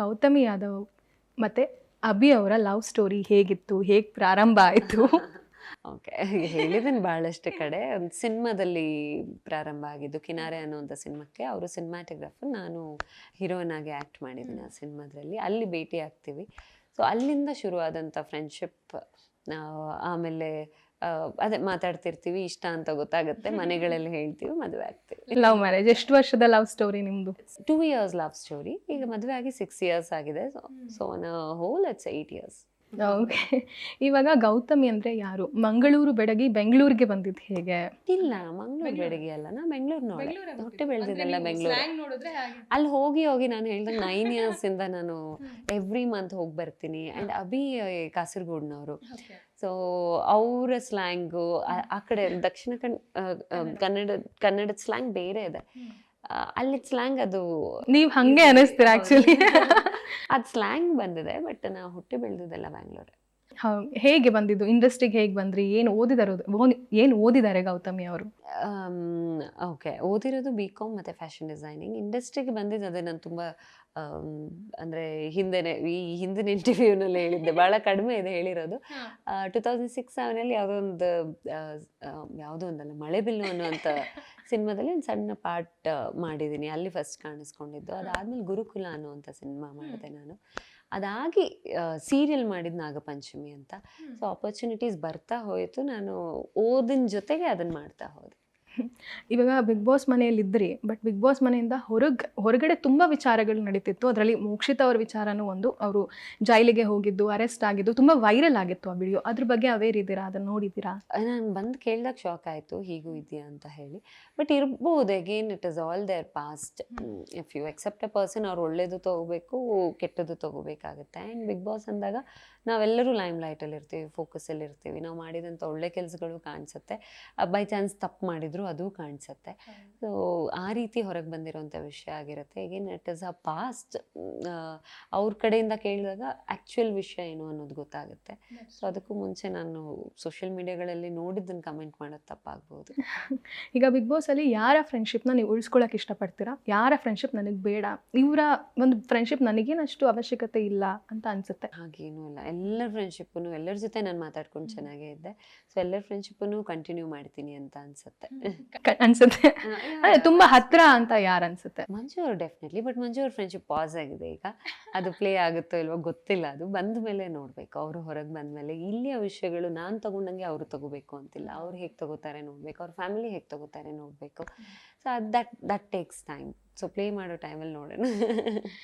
ಗೌತಮಿ ಯಾದವ್ ಮತ್ತೆ ಅಭಿ ಅವರ love story ಹೇಗಿತ್ತು ಹೇಗೆ ಪ್ರಾರಂಭ ಆಯಿತು? ಓಕೆ ಹೇಳಿದ್ದೀನಿ ಭಾಳಷ್ಟು ಕಡೆ. ಒಂದು ಸಿನಿಮಾದಲ್ಲಿ ಪ್ರಾರಂಭ ಆಗಿದ್ದು ಕಿನಾರೆ ಅನ್ನುವಂಥ ಸಿನಿಮಾಕ್ಕೆ ಅವರು ಸಿನಿಮಾಟೋಗ್ರಾಫರ್ ನಾನು ಹೀರೋಯಿನ್ ಆಗಿ ಆ್ಯಕ್ಟ್ ಮಾಡಿದ್ದೀನಿ ಆ ಸಿನಿಮಾದಲ್ಲಿ ಅಲ್ಲಿ ಭೇಟಿ ಆಗ್ತೀವಿ. ಸೊ ಅಲ್ಲಿಂದ ಶುರುವಾದಂಥ ಫ್ರೆಂಡ್ಶಿಪ್ ಆಮೇಲೆ ಅದೇ ಮಾತಾಡ್ತಿರ್ತೀವಿ ಇಷ್ಟ ಅಂತ ಗೊತ್ತಾಗುತ್ತೆ ಮನೆಗಳಲ್ಲಿ ಹೇಳ್ತೀವಿ ಮದುವೆ ಆಗ್ತೀವಿ. ಲವ್ ಮ್ಯಾರೇಜ್ ಎಷ್ಟು ವರ್ಷದ ಲವ್ ಸ್ಟೋರಿ ನಿಮ್ಮದು ಟೂ ಇಯರ್ಸ್ ಲವ್ ಸ್ಟೋರಿ ಈಗ ಮದುವೆ ಆಗಿ ಸಿಕ್ಸ್ ಇಯರ್ಸ್ ಆಗಿದೆ so on whole it's eight years okay ಇವಾಗ ಗೌತಮಿ ಅಂದ್ರೆ ಯಾರು? ಮಂಗಳೂರು ಬೆಡಗಿ ಬೆಂಗಳೂರಿಗೆ ಬಂದಿದ್ದು ಹೇಗೆ? ಇಲ್ಲ ಮಂಗಳೂರು ಬೆಡಗಿ ಅಲ್ಲ ನಾ ಬೆಂಗಳೂರು ನೋಡಿ. ಹೊಟ್ಟೆ ಬೆಳೆದಿದ್ದೆಲ್ಲ ಬೆಂಗಳೂರು. ಅಲ್ಲಿ ಹೋಗಿ ಹೋಗಿ ನಾನು ಹೇಳಿದ್ರೆ ನೈನ್ ಇಯರ್ಸ್ ಇಂದ ನಾನು ಎವ್ರಿ ಮಂತ್ ಹೋಗಿ ಬರ್ತೀನಿ. ಅಂಡ್ ಅಭಿ ಕಾಸರಗೋಡ್ನವರು. ಸೊ ಅವರ ಸ್ಲ್ಯಾಂಗು ಆ ಕಡೆ ದಕ್ಷಿಣ ಕನ್ ಆ, ಆ, ಕನ್ನಡ. ಕನ್ನಡದ ಸ್ಲ್ಯಾಂಗ್ ಬೇರೆ ಇದೆ. ಅಲ್ಲಿ ಸ್ಲ್ಯಾಂಗ್ ಅದು ನೀವು ಹಂಗೆ ಅನಿಸ್ತೀರ ಆ್ಯಕ್ಚುಲಿ ಅದು ಸ್ಲ್ಯಾಂಗ್ ಬಂದಿದೆ ಬಟ್ ನಾ ಹುಟ್ಟಿ ಬೆಳೆದಿದ್ದೆಲ್ಲ ಬ್ಯಾಂಗ್ಳೂರ್ ಹೇಗೆ ಬಂದಿದ್ದು? ಇಂಡಸ್ಟ್ರಿಗೆ ಹೇಗೆ ಬಂದ್ರಿ? ಏನು ಓದಿದಾರೋ ಏನು ಓದಿದ್ದಾರೆ ಗೌತಮಿ ಅವರು? ಓಕೆ. ಓದಿರೋದು ಬಿ ಕಾಮ್ ಮತ್ತು ಫ್ಯಾಷನ್ ಡಿಸೈನಿಂಗ್ ಇಂಡಸ್ಟ್ರಿಗೆ ಬಂದಿದ್ದು ಅದೇ ನಾನು ತುಂಬ ಅಂದರೆ ಹಿಂದೆನೆ ಈ ಹಿಂದಿನ ಇಂಟರ್ವ್ಯೂನಲ್ಲಿ ಹೇಳಿದ್ದೆ. ಭಾಳ ಕಡಿಮೆ ಇದೆ ಹೇಳಿರೋದು. ಟು ತೌಸಂಡ್ ಸಿಕ್ಸ್ ಸೆವೆನಲ್ಲಿ ಯಾವುದೋ ಒಂದು ಯಾವುದೋ ಒಂದಲ್ಲ ಮಳೆಬಿಲ್ಲು ಅನ್ನುವಂಥ ಸಿನಿಮಾದಲ್ಲಿ ಒಂದು ಸಣ್ಣ ಪಾರ್ಟ್ ಮಾಡಿದ್ದೀನಿ. ಅಲ್ಲಿ ಫಸ್ಟ್ ಕಾಣಿಸ್ಕೊಂಡಿದ್ದು. ಅದಾದ್ಮೇಲೆ ಗುರುಕುಲ ಅನ್ನುವಂಥ ಸಿನಿಮಾ ಮಾಡಿದೆ ನಾನು. ಅದಾಗಿ ಸೀರಿಯಲ್ ಮಾಡಿದ ನಾಗಪಂಚಮಿ ಅಂತ. ಸೊ ಆಪರ್ಚುನಿಟೀಸ್ ಬರ್ತಾ ಹೋಯಿತು. ನಾನು ಓದಿನ ಜೊತೆಗೆ ಅದನ್ನು ಮಾಡ್ತಾ ಹೋದೆ. ಇವಾಗ ಬಿಗ್ ಬಾಸ್ ಮನೆಯಲ್ಲಿ ಇದ್ರಿ ಬಟ್ ಬಿಗ್ ಬಾಸ್ ಮನೆಯಿಂದ ಹೊರಗೆ ಹೊರಗಡೆ ತುಂಬ ವಿಚಾರಗಳು ನಡೀತಿತ್ತು. ಅದರಲ್ಲಿ ಮೋಕ್ಷಿತ ಅವ್ರ ವಿಚಾರನೂ ಒಂದು ಅವರು ಜೈಲಿಗೆ ಹೋಗಿದ್ದು ಅರೆಸ್ಟ್ ಆಗಿದ್ದು ತುಂಬ ವೈರಲ್ ಆಗಿತ್ತು ಆ ವಿಡಿಯೋ ಅದ್ರ ಬಗ್ಗೆ ಅವೇರ್ ಇದ್ದೀರಾ? ಅದನ್ನು ನೋಡಿದ್ದೀರಾ? ನಾನು ಬಂದು ಕೇಳಿದಾಗ ಶಾಕ್ ಆಯಿತು. ಹೀಗೂ ಇದೆಯಾ ಅಂತ ಹೇಳಿ. ಬಟ್ ಇರ್ಬೋದು again it is all there past if you accept a person ಅವ್ರು ಒಳ್ಳೇದು ತಗೋಬೇಕು ಕೆಟ್ಟದ್ದು ತಗೋಬೇಕಾಗುತ್ತೆ. ಆ್ಯಂಡ್ ಬಿಗ್ ಬಾಸ್ ಅಂದಾಗ ನಾವೆಲ್ಲರೂ ಲೈಮ್ ಲೈಟಲ್ಲಿ ಇರ್ತೀವಿ ಫೋಕಸಲ್ಲಿ ಇರ್ತೀವಿ ನಾವು ಮಾಡಿದಂಥ ಒಳ್ಳೆ ಕೆಲಸಗಳು ಕಾಣಿಸುತ್ತೆ. ಬೈ ಚಾನ್ಸ್ ತಪ್ಪು ಮಾಡಿದ್ರು. ಅದು ಕಾಣಿಸುತ್ತೆ. ಸೊ ಆ ರೀತಿ ಹೊರಗೆ ಬಂದಿರೋಂಥ ವಿಷಯ ಆಗಿರುತ್ತೆ. ಈಗೇನು ಇಟ್ ಇಸ್ ಅ ಪಾಸ್ಟ್ ಅವ್ರ ಕಡೆಯಿಂದ ಕೇಳಿದಾಗ ಆ್ಯಕ್ಚುಯಲ್ ವಿಷಯ ಏನು ಅನ್ನೋದು ಗೊತ್ತಾಗುತ್ತೆ. ಸೊ ಅದಕ್ಕೂ ಮುಂಚೆ ನಾನು ಸೋಷಿಯಲ್ ಮೀಡಿಯಾಗಳಲ್ಲಿ ನೋಡಿದ್ದನ್ನು ಕಮೆಂಟ್ ಮಾಡೋದು ತಪ್ಪಾಗ್ಬೋದು. ಈಗ ಬಿಗ್ ಬಾಸಲ್ಲಿ ಯಾರ ಫ್ರೆಂಡ್ಶಿಪ್ನ ನೀವು ಉಳಿಸ್ಕೊಳಕ್ಕೆ ಇಷ್ಟಪಡ್ತೀರಾ? ಯಾರ ಫ್ರೆಂಡ್ಶಿಪ್ ನನಗೆ ಬೇಡ? ಇವರ ಒಂದು ಫ್ರೆಂಡ್ಶಿಪ್ ನನಗೇನಷ್ಟು ಅವಶ್ಯಕತೆ ಇಲ್ಲ ಅಂತ ಅನ್ಸುತ್ತೆ. ಹಾಗೇನೂ ಇಲ್ಲ. ಎಲ್ಲರ ಫ್ರೆಂಡ್ಶಿಪ್ಪನ್ನು ಎಲ್ಲರ ಜೊತೆ ನಾನು ಮಾತಾಡ್ಕೊಂಡು ಚೆನ್ನಾಗೇ ಇದ್ದೆ. ಸೊ ಎಲ್ಲರ ಫ್ರೆಂಡ್ಶಿಪ್ಪನ್ನು ಕಂಟಿನ್ಯೂ ಮಾಡ್ತೀನಿ ಅಂತ ಅನ್ಸುತ್ತೆ. ಅನ್ಸುತ್ತೆ. ಅದೇ ತುಂಬಾ ಹತ್ರ ಅಂತ ಯಾರು ಅನ್ಸುತ್ತೆ? ಮಂಜು ಅವ್ರು ಡೆಫಿನೆಟ್ಲಿ ಬಟ್ ಮಂಜು ಅವ್ರ ಫ್ರೆಂಡ್ಶಿಪ್ ಪಾಸ್ ಆಗಿದೆ ಈಗ. ಅದು ಪ್ಲೇ ಆಗುತ್ತೋ ಇಲ್ವೋ ಗೊತ್ತಿಲ್ಲ ಅದು. ಬಂದ ಮೇಲೆ ನೋಡ್ಬೇಕು. ಅವರು ಹೊರಗೆ ಬಂದ ಮೇಲೆ ಇಲ್ಲಿಯ ವಿಷಯಗಳು ನಾನು ತಗೊಂಡಂಗೆ ಅವರು ತಗೋಬೇಕು ಅಂತಿಲ್ಲ. ಅವ್ರು ಹೇಗೆ ತಗೋತಾರೆ ನೋಡ್ಬೇಕು. ಅವ್ರ ಫ್ಯಾಮಿಲಿ ಹೇಗೆ ತಗೋತಾರೆ ನೋಡ್ಬೇಕು. ಸೊ ಅದು that that takes time so play ಮಾಡೋ ಟೈಮಲ್ಲಿ ನೋಡೋಣ.